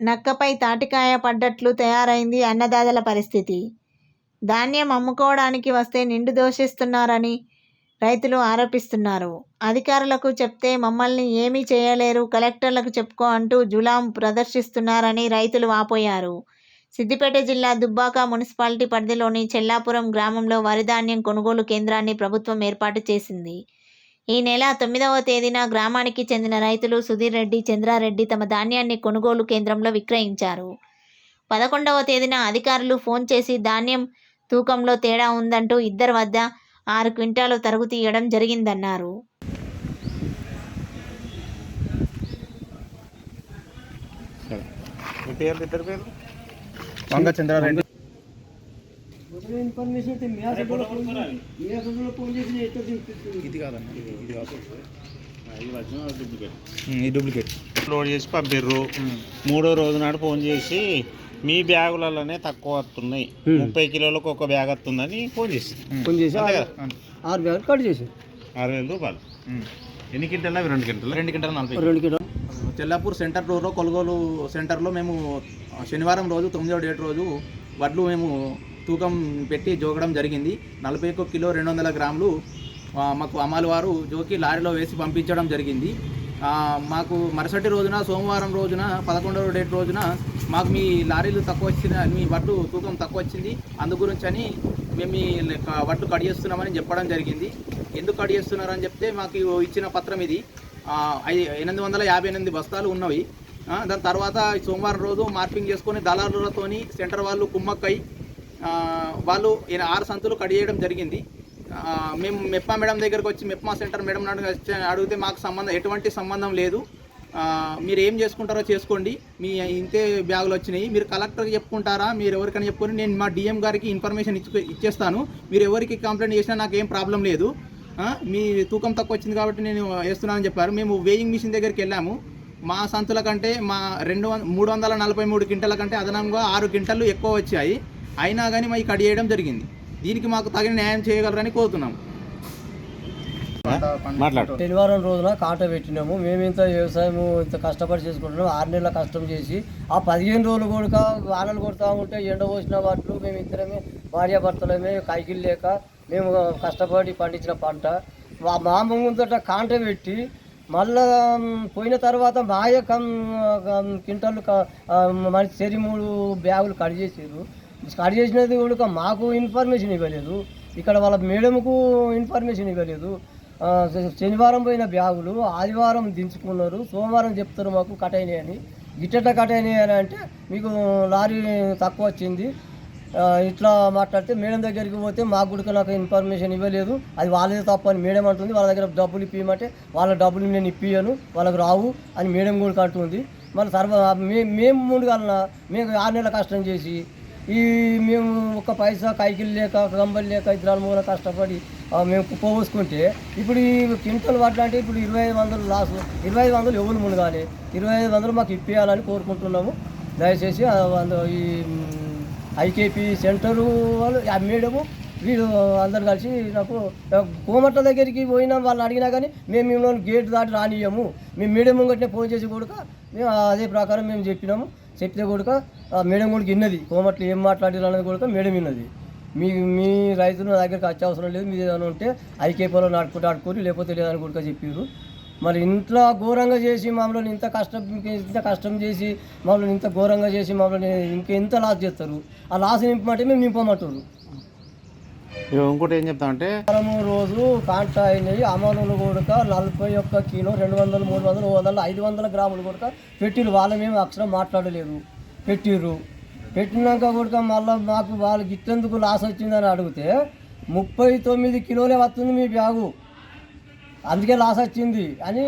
నక్కపై తాటికాయ పడ్డట్లు తయారైంది అన్నదాతల పరిస్థితి. ధాన్యం అమ్ముకోవడానికి వస్తే నిండు దోషిస్తున్నారని రైతులు ఆరోపిస్తున్నారు. అధికారులకు చెప్తే మమ్మల్ని ఏమీ చేయలేరు కలెక్టర్లకు చెప్పుకో అంటూ జులాం ప్రదర్శిస్తున్నారని రైతులు వాపోయారు. సిద్దిపేట జిల్లా దుబ్బాక మున్సిపాలిటీ పరిధిలోని చెల్లాపురం గ్రామంలో వరిధాన్యం కొనుగోలు కేంద్రాన్ని ప్రభుత్వం ఏర్పాటు చేసింది. ఈ నెల తొమ్మిదవ తేదీన గ్రామానికి చెందిన రైతులు సుధీర్ రెడ్డి చంద్రారెడ్డి తమ ధాన్యాన్ని కొనుగోలు కేంద్రంలో విక్రయించారు. పదకొండవ తేదీన అధికారులు ఫోన్ చేసి ధాన్యం తూకంలో తేడా ఉందంటూ ఇద్దరి వద్ద ఆరు క్వింటాలు తరుగు తీయడం జరిగిందన్నారు. పేర్లు ఇద్దరు పేర్లు వంగ చంద్రారెడ్డి. ఇన్ఫర్మేషన్ అయితే మీ అసలు మీ అసలు ఫోన్ చేసి ఎట్లా చూపిస్తుంది ఇది కాదన్న ఇది కాదు. ఈ డూప్లికేట్ లోడ్ చేసి పంపిర్రు. మూడో రోజు నాడు ఫోన్ చేసి మీ బ్యాగులలోనే తక్కువ వస్తున్నాయి ముప్పై కిలోలకు ఒక బ్యాగ్ వస్తుందని ఫోన్ చేసి. ఫోన్ చేసి ఆరు- బ్యాగులు కట్ చేసి. ఆరు వేల రూపాయలు. ఎన్ని క్వింటల్ అవి? రెండు క్వింటల్? రెండు గంటల నలభై. రెండు కిలో చెల్లాపూర్ సెంటర్ రోడ్లో కొనుగోలు సెంటర్లో మేము శనివారం రోజు తొమ్మిదో డేట్ రోజు వడ్లు మేము తూకం పెట్టి జోకడం జరిగింది. నలభై ఒక్క కిలో రెండు వందల గ్రాములు మాకు అమ్మాలి వారు జోకి లారీలో వేసి పంపించడం జరిగింది. మాకు మరుసటి రోజున సోమవారం రోజున పదకొండవ డేట్ రోజున మాకు మీ లారీలు తక్కువ వచ్చిన మీ వడ్లు తూకం తక్కువ వచ్చింది. అందు గురించి అని మేము మీ వడ్లు కట్ చేస్తున్నామని చెప్పడం జరిగింది. ఎందుకు కట్ చేస్తున్నారని చెప్తే మాకు ఇచ్చిన పత్రం ఇది. ఎనిమిది వందల యాభై ఎనిమిది బస్తాలు ఉన్నవి. దాని తర్వాత సోమవారం రోజు మార్పింగ్ చేసుకొని దళారులతోని సెంటర్ వాళ్ళు కుమ్మక్కై వాళ్ళు ఈయన ఆరు సంతులు కట్ చేయడం జరిగింది. మేము మెప్పా మేడం దగ్గరకు వచ్చి మెప్మా సెంటర్ మేడం వచ్చి అడిగితే మాకు సంబంధం ఎటువంటి సంబంధం లేదు. మీరు ఏం చేసుకుంటారో చేసుకోండి. మీ ఇంతే బ్యాగులు వచ్చినాయి. మీరు కలెక్టర్కి చెప్పుకుంటారా? మీరు ఎవరికైనా చెప్పుకొని నేను మా డిఎం గారికి ఇన్ఫర్మేషన్ ఇచ్చి ఇచ్చేస్తాను. మీరు ఎవరికి కంప్లైంట్ చేసినా నాకు ఏం ప్రాబ్లం లేదు. మీ తూకం తక్కువ వచ్చింది కాబట్టి నేను వేస్తున్నానని చెప్పారు. మేము వేయింగ్ మిషన్ దగ్గరికి వెళ్ళాము. మా సంతుల కంటే మా రెండు వం మూడు వందల నలభై మూడు క్వింటల కంటే అదనంగా ఆరు క్వింటలు ఎక్కువ వచ్చాయి. అయినా కానీ మాకు కట్ చేయడం జరిగింది. దీనికి మాకు తగిన న్యాయం చేయగలరని కోరుతున్నాం. మాట్లాడు. శనివారం రోజున కాంట పెట్టినాము. మేము ఇంత వ్యవసాయం ఇంత కష్టపడి చేసుకుంటున్నాం. ఆరు నెలల కష్టం చేసి ఆ పదిహేను రోజులు కూడా వానలు కొడతా ఉంటే ఎండ పోసిన వాటిలో మేము ఇద్దరమే భార్యాభర్తలమే కైకిలు లేక మేము కష్టపడి పండించిన పంట. మా మా ముందట కాంట పెట్టి మళ్ళా పోయిన తర్వాత మాయ కం క్వింటాలు క- ఆ, మనిషి చెరి మూడు బ్యాగులు కట్ చేసారు కట్ చేసినది కూడా మాకు ఇన్ఫర్మేషన్ ఇవ్వలేదు. ఇక్కడ వాళ్ళ మేడంకు ఇన్ఫర్మేషన్ ఇవ్వలేదు. శనివారం పోయిన బ్యాగులు ఆదివారం దించుకున్నారు. సోమవారం చెప్తారు మాకు కట్ అయినాయని గిట్టట కట్ అయినాయి అని అంటే మీకు లారీ తక్కువ వచ్చింది. ఇట్లా మాట్లాడితే మేడం దగ్గరికి పోతే మాకు కూడా నాకు ఇన్ఫర్మేషన్ ఇవ్వలేదు. అది వాళ్ళదే తప్పు అని మేడం అంటుంది. వాళ్ళ దగ్గర డబ్బులు ఇప్పియమంటే వాళ్ళ డబ్బులు నేను ఇప్పియను వాళ్ళకి రావు అని మేడం కూడా అంటుంది. మళ్ళీ సర్వ మే మేము ముందుగా మేము ఆరు నెలల కష్టం చేసి ఈ మేము ఒక పైసా కైకిలు లేక కంబలు లేక ఇద్దరు మూల కష్టపడి మేము పోసుకుంటే ఇప్పుడు ఈ క్వింటల్ వడ్లు ఇప్పుడు ఇరవై ఐదు వందలు లాస్ ఇరవై ఐదు వందలు ఎవరు మునగాలి. ఇరవై ఐదు వందలు మాకు ఇప్పించాలని కోరుకుంటున్నాము. దయచేసి వంద- ఈ ఐకేపీ సెంటరు వాళ్ళు ఆ వీళ్ళు అందరు కలిసి నాకు కోమట్ల దగ్గరికి పోయినా వాళ్ళు అడిగినా కానీ మేము మిమ్మల్ని గేట్ దాటి రానియము మేము మీడియం ముంగట్నే ఫోన్ చేసి కూడా మేము అదే ప్రకారం మేము చెప్పినాము. చెప్తే కూడా మేడం కూడా విన్నది. కోమట్లు ఏం మాట్లాడారు అనేది కూడా మేడం విన్నది. మీ మీ రైతులు నా దగ్గరికి వచ్చే అవసరం లేదు. మీరు ఏదైనా ఉంటే ఐకే పొలం నడుపుకుంటే ఆడుకోరు లేకపోతే లేదని కూడా చెప్పారు మరి ఇంట్లో ఘోరంగా చేసి మమ్మల్ని ఇంత కష్టం ఇంత కష్టం చేసి మమ్మల్ని ఇంత ఘోరంగా చేసి మమ్మల్ని ఇంకెంత లాస్ చేస్తారు. ఆ లాస్ నింపమంటే మేము నింపమంటారు. ఇంకోటి ఏం చెప్తామంటే వారము రోజు కాంటా అయినవి అమలులు కూడా నలభై ఒక్క కిలో రెండు వందలు మూడు వందలు వందలు ఐదు వందల గ్రాములు కూడా పెట్టిరు వాళ్ళ మేము అక్షరం మాట్లాడలేదు. పెట్టిరు పెట్టినాక కూడా మళ్ళీ మాకు వాళ్ళకి ఇచ్చేందుకు లాస్ వచ్చిందని అడిగితే ముప్పై తొమ్మిది కిలోలే వస్తుంది మీ బ్యాగు. అందుకే లాస్ వచ్చింది అని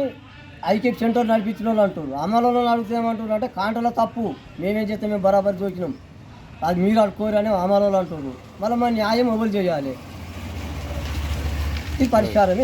ఐకేప్ సెంటర్ నడిపించిన వాళ్ళు అంటారు అమలలో అడిగితే ఏమంటారు అంటే కాంటలో తప్పు. మేమేం చేస్తే? మేము బరాబర్ చూసినాం అది మీరు అడుకోరు అని అమలలో అంటారు మళ్ళీ మన న్యాయం అమలు చేయాలి? ఈ పరిష్కారమే